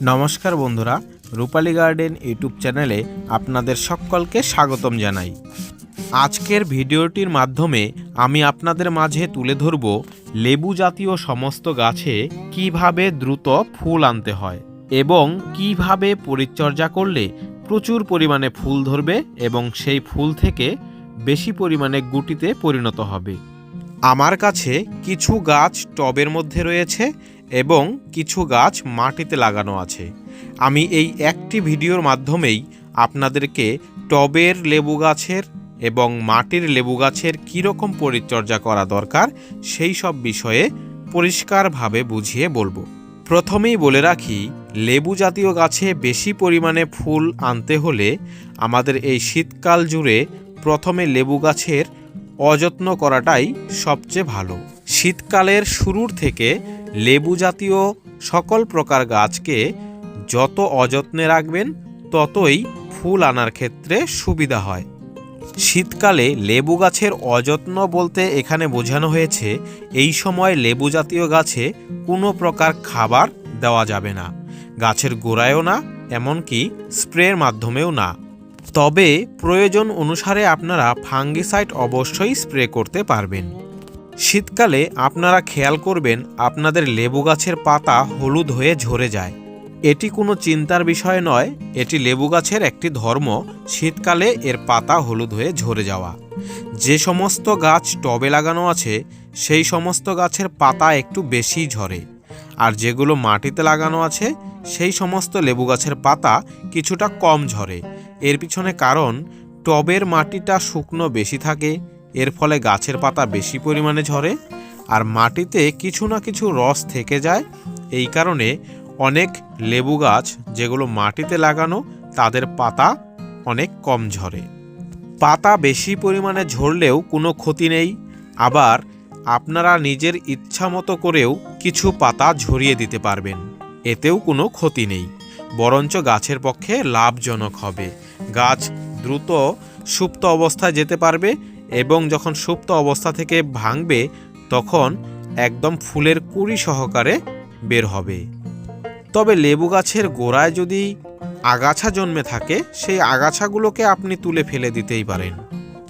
নমস্কার বন্ধুরা, রূপালী garden YouTube চ্যানেলে আপনাদের সকলকে স্বাগতম জানাই। আজকের ভিডিওটির মাধ্যমে আমি আপনাদের মাঝে তুলে ধরব লেবু জাতীয় সমস্ত গাছে কীভাবে দ্রুত ফুল আনতে হয় এবং কীভাবে পরিচর্যা করলে প্রচুর পরিমাণে ফুল ধরবে এবং সেই ফুল থেকে বেশি পরিমাণে গুটিতে পরিণত হবে। আমার কাছে কিছু গাছ টবের মধ্যে রয়েছে এবং কিছু গাছ মাটিতে লাগানো আছে। আমি এই একটি ভিডিওর মাধ্যমেই আপনাদেরকে টবের লেবু গাছের এবং মাটির লেবু গাছের কীরকম পরিচর্যা করা দরকার সেই সব বিষয়ে পরিষ্কারভাবে বুঝিয়ে বলব। প্রথমেই বলে রাখি, লেবু জাতীয় গাছে বেশি পরিমাণে ফুল আনতে হলে আমাদের এই শীতকাল জুড়ে প্রথমে লেবু গাছের অযত্ন করাটাই সবচেয়ে ভালো। শীতকালের শুরুর থেকে লেবু জাতীয় সকল প্রকার গাছকে যত অযত্নে রাখবেন, ততই ফুল আনার ক্ষেত্রে সুবিধা হয়। শীতকালে লেবু গাছের অযত্ন বলতে এখানে বোঝানো হয়েছে, এই সময় লেবু জাতীয় গাছে কোনো প্রকার খাবার দেওয়া যাবে না। গাছের গোড়ায়ও না, এমনকি স্প্রের মাধ্যমেও না। তবে প্রয়োজন অনুসারে আপনারা ফাঙ্গিসাইড অবশ্যই স্প্রে করতে পারবেন। শীতকালে আপনারা খেয়াল করবেন আপনাদের লেবু গাছের পাতা হলুদ হয়ে ঝরে যায়। এটি কোনো চিন্তার বিষয় নয়, এটি লেবু গাছের একটি ধর্ম, শীতকালে এর পাতা হলুদ হয়ে ঝরে যাওয়া। যে সমস্ত গাছ টবে লাগানো আছে, সেই সমস্ত গাছের পাতা একটু বেশি ঝরে। আর যেগুলো মাটিতে লাগানো আছে, সেই সমস্ত লেবু গাছের পাতা কিছুটা কম ঝরে। এর পিছনে কারণ, টবের মাটিটা শুকনো বেশি থাকে এর ফলে গাছের পাতা বেশি পরিমাণে ঝরে আর মাটিতে কিছু না কিছু রস থেকে যায়। এই কারণে অনেক লেবু গাছ যেগুলো মাটিতে লাগানো, তাদের পাতা অনেক কম ঝরে। পাতা বেশি পরিমাণে ঝরলেও কোনো ক্ষতি নেই। আবার আপনারা নিজের ইচ্ছা মতো করেও কিছু পাতা ঝরিয়ে দিতে পারবেন। এতেও কোনো ক্ষতি নেই। বরঞ্চ গাছের পক্ষে লাভজনক হবে। গাছ দ্রুত সুপ্ত অবস্থায় যেতে পারবে এবং যখন সুপ্ত অবস্থা থেকে ভাঙবে, তখন একদম ফুলের কুড়ি সহকারে বের হবে। তবে লেবু গাছের গোড়ায় যদি আগাছা জন্মে থাকে, সেই আগাছাগুলোকে আপনি তুলে ফেলে দিতেই পারেন।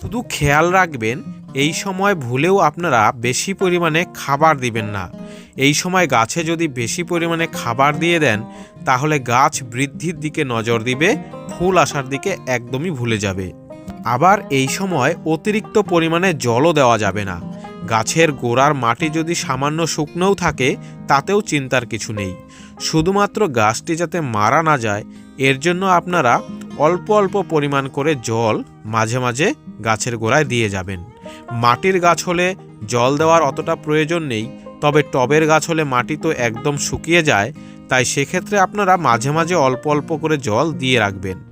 শুধু খেয়াল রাখবেন, এই সময় ভুলেও আপনারা বেশি পরিমাণে খাবার দিবেন না। এই সময় গাছে যদি বেশি পরিমাণে খাবার দিয়ে দেন, তাহলে গাছ বৃদ্ধির দিকে নজর দিবে, ফুল আসার দিকে একদমই ভুলে যাবে। আবার এই সময় অতিরিক্ত পরিমাণে জলও দেওয়া যাবে না। গাছের গোড়ার মাটি যদি সামান্য শুকনোও থাকে, তাতেও চিন্তার কিছু নেই। শুধুমাত্র গাছটি যাতে মারা না যায়, এর জন্য আপনারা অল্প অল্প পরিমাণ করে জল মাঝে মাঝে গাছের গোড়ায় দিয়ে যাবেন। মাটির গাছ হলে জল দেওয়ার অতটা প্রয়োজন নেই, তবে টবের গাছ হলে মাটি তো একদম শুকিয়ে যায়, তাই সেক্ষেত্রে আপনারা মাঝে মাঝে অল্প অল্প করে জল দিয়ে রাখবেন।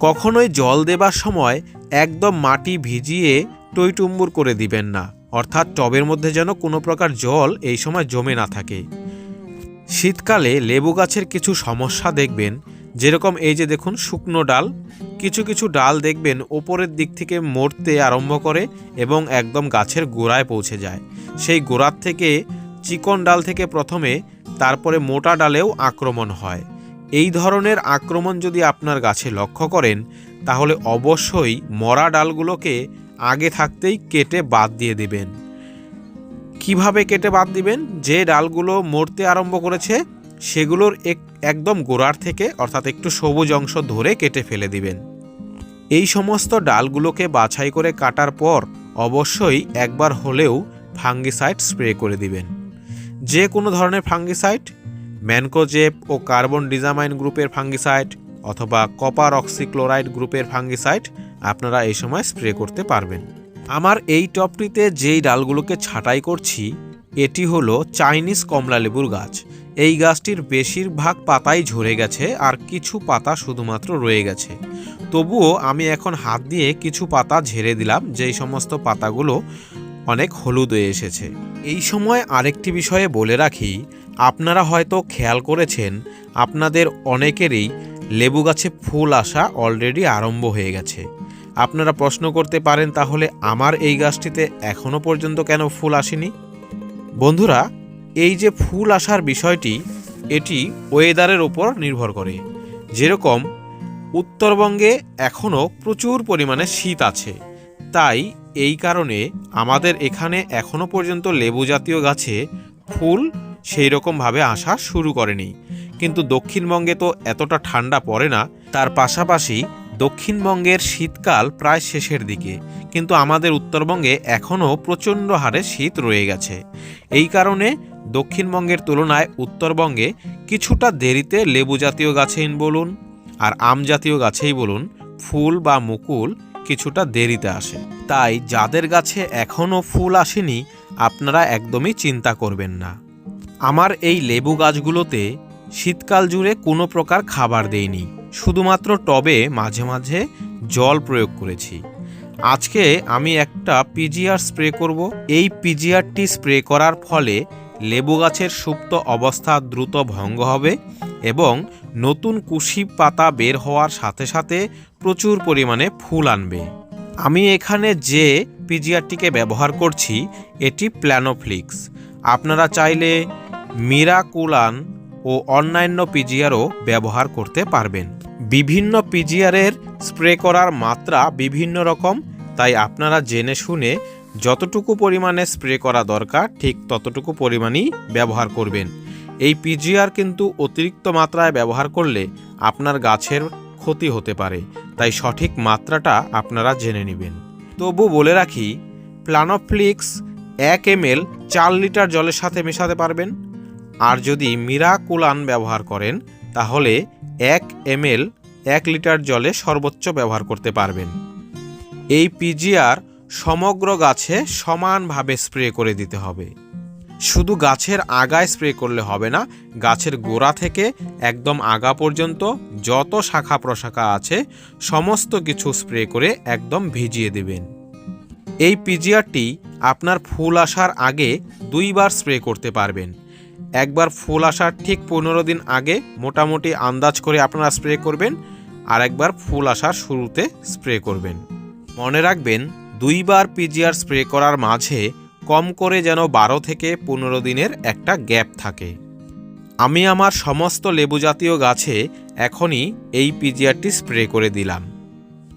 কখনোই জল দেবার সময় একদম মাটি ভিজিয়ে টইটুম্বুর করে দিবেন না, অর্থাৎ টবের মধ্যে যেন কোনো প্রকার জল এই সময় জমে না থাকে। শীতকালে লেবু গাছের কিছু সমস্যা দেখবেন, যেরকম এই যে দেখুন শুকনো ডাল, কিছু কিছু ডাল দেখবেন ওপরের দিক থেকে মরতে আরম্ভ করে এবং একদম গাছের গোড়ায় পৌঁছে যায়। সেই গোড়ার থেকে চিকন ডাল থেকে প্রথমে, তারপরে মোটা ডালেও আক্রমণ হয়। এই ধরনের আক্রমণ যদি আপনার গাছে লক্ষ্য করেন, তাহলে অবশ্যই মরা ডালগুলোকে আগে থাকতেই কেটে বাদ দিয়ে দিবেন। কীভাবে কেটে বাদ দিবেন? যে ডালগুলো মরতে আরম্ভ করেছে, সেগুলোর এক, একদম গোড়ার থেকে, অর্থাৎ একটু সবুজ অংশ ধরে কেটে ফেলে দিবেন। এই সমস্ত ডালগুলোকে বাছাই করে কাটার পর অবশ্যই একবার হলেও ফাঙ্গিসাইড স্প্রে করে দিবেন। যে কোনো ধরনের ফাঙ্গিসাইড ম্যানকোজেপ ও কার্বন ডিজামাইন গ্রুপের ফাঙ্গিসাইড অথবা কপার অক্সিক্লোরাইড গ্রুপের ফাঙ্গিসাইড আপনারা এই সময় স্প্রে করতে পারবেন। আমার এই টপটিতে যেই ডালগুলোকে ছাঁটাই করছি, এটি হলো চাইনিজ কমলা লেবুর গাছ। এই গাছটির বেশিরভাগ পাতাই ঝরে গেছে আর কিছু পাতা শুধুমাত্র রয়ে গেছে। তবুও আমি এখন হাত দিয়ে কিছু পাতা ঝেড়ে দিলাম, যেই সমস্ত পাতাগুলো অনেক হলুদ হয়ে এসেছে। এই সময় আরেকটি বিষয়ে বলে রাখি, আপনারা হয়তো খেয়াল করেছেন, আপনাদের অনেকেরই লেবু গাছে ফুল আসা অলরেডি আরম্ভ হয়ে গেছে। আপনারা প্রশ্ন করতে পারেন, তাহলে আমার এই গাছটিতে এখনও পর্যন্ত কেন ফুল আসেনি? বন্ধুরা, এই যে ফুল আসার বিষয়টি, এটি ওয়েদারের ওপর নির্ভর করে। যেরকম, উত্তরবঙ্গে এখনও প্রচুর পরিমাণে শীত আছে। তাই এই কারণে আমাদের এখানে এখনও পর্যন্ত লেবু জাতীয় গাছে ফুল সেই রকমভাবে আসা শুরু করেনি। কিন্তু দক্ষিণবঙ্গে তো এতটা ঠান্ডা পড়ে না, তার পাশাপাশি দক্ষিণবঙ্গের শীতকাল প্রায় শেষের দিকে। কিন্তু আমাদের উত্তরবঙ্গে এখনও প্রচণ্ড হারে শীত রয়ে গেছে। এই কারণে দক্ষিণবঙ্গের তুলনায় উত্তরবঙ্গে কিছুটা দেরিতে লেবু জাতীয় গাছেই বলুন আর আম জাতীয় গাছেই বলুন, ফুল বা মুকুল কিছুটা দেরিতে আসে। তাই যাদের গাছে এখনও ফুল আসেনি, আপনারা একদমই চিন্তা করবেন না। আমার এই লেবু গাছগুলোতে শীতকাল জুড়ে কোনো প্রকার খাবার দেইনি। শুধুমাত্র টবে মাঝে মাঝে জল প্রয়োগ করেছি। আজকে আমি একটা পিজিআর স্প্রে করব। এই পিজিআরটি স্প্রে করার ফলে লেবু গাছের সুপ্ত অবস্থা দ্রুত ভঙ্গ হবে এবং নতুন কুশি পাতা বের হওয়ার সাথে সাথে প্রচুর পরিমাণে ফুল আনবে। আমি এখানে যে পিজিআরটিকে ব্যবহার করছি, এটি প্ল্যানোফ্লিক্স। আপনারা চাইলে মিরাকুলান ও অন্যান্য পিজিআরও ব্যবহার করতে পারবেন। বিভিন্ন পিজিআরের স্প্রে করার মাত্রা বিভিন্ন রকম, তাই আপনারা জেনে শুনে যতটুকু পরিমাণে স্প্রে করা দরকার, ঠিক ততটুকু পরিমাণই ব্যবহার করবেন। এই পিজিআর কিন্তু অতিরিক্ত মাত্রায় ব্যবহার করলে আপনার গাছের ক্ষতি হতে পারে, তাই সঠিক মাত্রাটা আপনারা জেনে নেবেন। তবু বলে রাখি প্লানোফ্লিক্স এক এম চার লিটার জলের সাথে মেশাতে পারবেন। আর যদি মিরাকুলান ব্যবহার করেন, তাহলে এক এম এল এক লিটার জলে সর্বোচ্চ ব্যবহার করতে পারবেন। এই পিজিআর সমগ্র গাছে সমানভাবে স্প্রে করে দিতে হবে। শুধু গাছের আগায় স্প্রে করলে হবে না, গাছের গোড়া থেকে একদম আগা পর্যন্ত যত শাখা প্রশাখা আছে, সমস্ত কিছু স্প্রে করে একদম ভিজিয়ে দেবেন। এই পিজিআরটি আপনার ফুল আসার আগে দুইবার স্প্রে করতে পারবেন। একবার ফুল আসার ঠিক পনেরো দিন আগে মোটামুটি আন্দাজ করে আপনারা স্প্রে করবেন আর একবার ফুল আসার শুরুতে স্প্রে করবেন। মনে রাখবেন, দুইবার পিজিআর স্প্রে করার মাঝে কম করে যেন বারো থেকে পনেরো দিনের একটা গ্যাপ থাকে। আমি আমার সমস্ত লেবু জাতীয় গাছে এখনই এই পিজিআরটি স্প্রে করে দিলাম।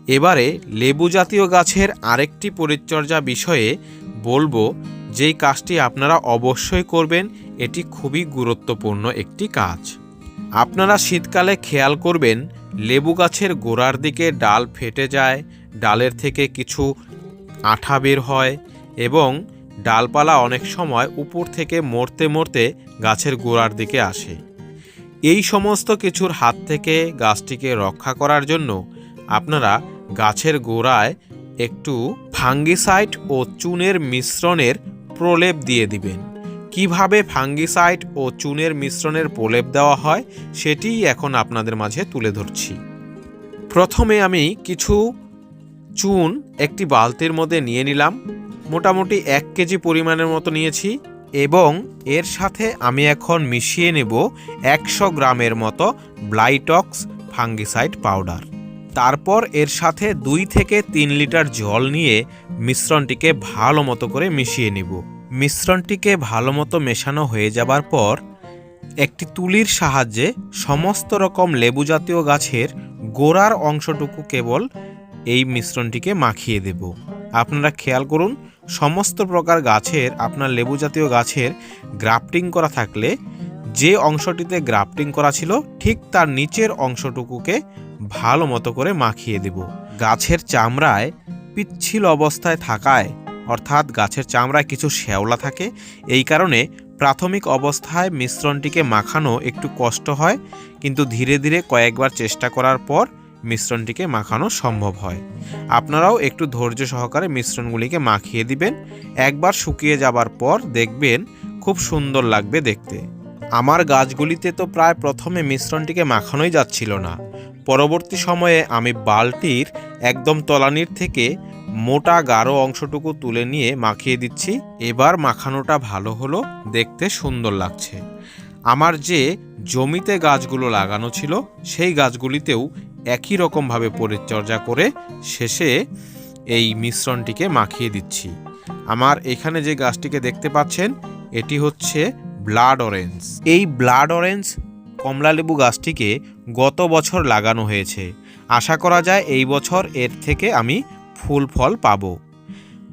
এবারে লেবু জাতীয় গাছের আরেকটি পরিচর্যা বিষয়ে বলব, যেই কাজটি আপনারা অবশ্যই করবেন, এটি খুবই গুরুত্বপূর্ণ একটি কাজ। আপনারা শীতকালে খেয়াল করবেন, লেবু গাছের গোড়ার দিকে ডাল ফেটে যায়, ডালের থেকে কিছু আঠা বের হয় এবং ডালপালা অনেক সময় উপর থেকে মরতে মরতে গাছের গোড়ার দিকে আসে। এই সমস্ত কিছুর হাত থেকে গাছটিকে রক্ষা করার জন্য আপনারা গাছের গোড়ায় একটু ফাঙ্গিসাইড ও চুনের মিশ্রণের প্রলেপ দিয়ে দিবেন। কীভাবে ফাঙ্গিসাইড ও চুনের মিশ্রণের প্রলেপ দেওয়া হয় সেটিই এখন আপনাদের মাঝে তুলে ধরছি। প্রথমে আমি কিছু চুন একটি বালতির মধ্যে নিয়ে নিলাম। মোটামুটি এক কেজি পরিমাণের মতো নিয়েছি এবং এর সাথে আমি এখন মিশিয়ে নেব একশো গ্রামের মতো ব্লাইটক্স ফাঙ্গিসাইড পাউডার তারপর এর সাথে দুই থেকে তিন লিটার জল নিয়ে মিশ্রণটিকে ভালো মতো করে মিশিয়ে নেব। মিশ্রণটিকে ভালো মতো মেশানো হয়ে যাবার পর একটি তুলির সাহায্যে সমস্ত রকম লেবু জাতীয় গাছের গোড়ার অংশটুকু কেবল এই মিশ্রণটিকে মাখিয়ে দেব। আপনারা খেয়াল করুন সমস্ত প্রকার গাছের, আপনার লেবু জাতীয় গাছের গ্রাফটিং করা থাকলে, যে অংশটিতে গ্রাফটিং করা ছিল, ঠিক তার নিচের অংশটুকুকে ভালো মতো করে মাখিয়ে দেব। গাছের চামড়ায় পিচ্ছিল অবস্থায় থাকায়, অর্থাৎ গাছের চামড়ায় কিছু শ্যাওলা থাকে, এই কারণে প্রাথমিক অবস্থায় মিশ্রণটিকে মাখানো একটু কষ্ট হয়, কিন্তু ধীরে ধীরে কয়েকবার চেষ্টা করার পর মিশ্রণটিকে মাখানো সম্ভব হয়। আপনারাও একটু ধৈর্য সহকারে মিশ্রণগুলিকে মাখিয়ে দিবেন। একবার শুকিয়ে যাবার পর দেখবেন খুব সুন্দর লাগবে দেখতে। আমার গাছগুলিতে তো প্রায় প্রথমে মিশ্রণটিকে মাখানোই যাচ্ছিল না। পরবর্তী সময়ে আমি বালতির একদম তলানির থেকে মোটা গাঢ় অংশটুকু তুলে নিয়ে মাখিয়ে দিচ্ছি। এবার মাখানোটা ভালো হলো, দেখতে সুন্দর লাগছে। আমার যে জমিতে গাছগুলো লাগানো ছিল, সেই গাছগুলিতেও একই রকমভাবে পরিচর্যা করে শেষে এই মিশ্রণটিকে মাখিয়ে দিচ্ছি। আমার এখানে যে গাছটিকে দেখতে পাচ্ছেন, এটি হচ্ছে ব্লাড অরেঞ্জ। এই ব্লাড অরেঞ্জ কমলালেবু গাছটিকে গত বছর লাগানো হয়েছে। আশা করা যায় এই বছর এর থেকে আমি ফুল ফল পাবো।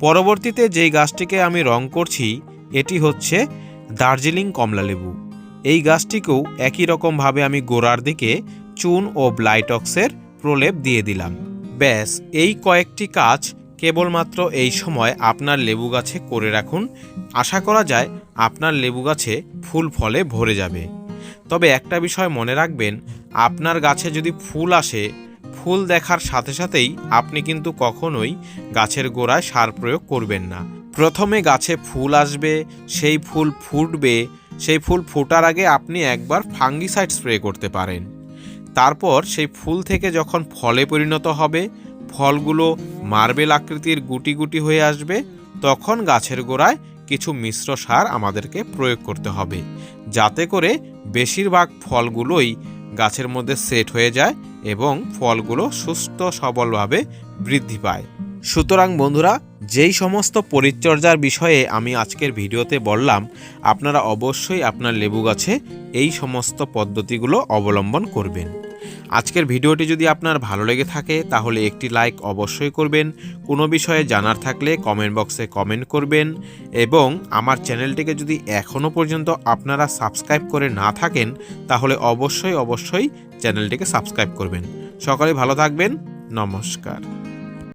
পরবর্তীতে যেই গাছটিকে আমি রং করছি, এটি হচ্ছে দার্জিলিং কমলালেবু। এই গাছটিকেও একই রকমভাবে আমি গোড়ার দিকে চুন ও ব্লাইটক্সের প্রলেপ দিয়ে দিলাম। ব্যাস, এই কয়েকটি কাজ কেবলমাত্র এই সময় আপনার লেবু গাছে করে রাখুন। আশা করা যায় আপনার লেবু গাছে ফুল ফলে ভরে যাবে। তবে একটা বিষয় মনে রাখবেন, আপনার গাছে যদি ফুল আসে, ফুল দেখার সাথে সাথেই আপনি কিন্তু কখনোই গাছের গোড়ায় সার প্রয়োগ করবেন না। প্রথমে গাছে ফুল আসবে, সেই ফুল ফুটবে, সেই ফুল ফোটার আগে আপনি একবার ফাঙ্গিসাইড স্প্রে করতে পারেন। তারপর সেই ফুল থেকে যখন ফলে পরিণত হবে, ফলগুলো মার্বেল আকৃতির গুটি গুটি হয়ে আসবে, তখন গাছের গোড়ায় কিছু মিশ্র সার আমাদেরকে প্রয়োগ করতে হবে, যাতে করে বেশিরভাগ ফলগুলোই গাছের মধ্যে সেট হয়ে যায় এবং ফলগুলো সুস্থ সবলভাবে বৃদ্ধি পায়। সুতরাং বন্ধুরা যেই সমস্ত পরিচর্যার বিষয়ে আমি আজকের ভিডিওতে বললাম, আপনারা অবশ্যই আপনার লেবু গাছে এই সমস্ত পদ্ধতিগুলো অবলম্বন করবেন। আজকের ভিডিওটি যদি আপনার ভালো লেগে থাকে, তাহলে একটি লাইক অবশ্যই করবেন। কোনো বিষয়ে জানার থাকলে কমেন্ট বক্সে কমেন্ট করবেন এবং আমার চ্যানেলটিকে যদি এখনও পর্যন্ত আপনারা সাবস্ক্রাইব করে না থাকেন, তাহলে অবশ্যই অবশ্যই চ্যানেলটিকে সাবস্ক্রাইব করবেন। সকলে ভালো থাকবেন। নমস্কার।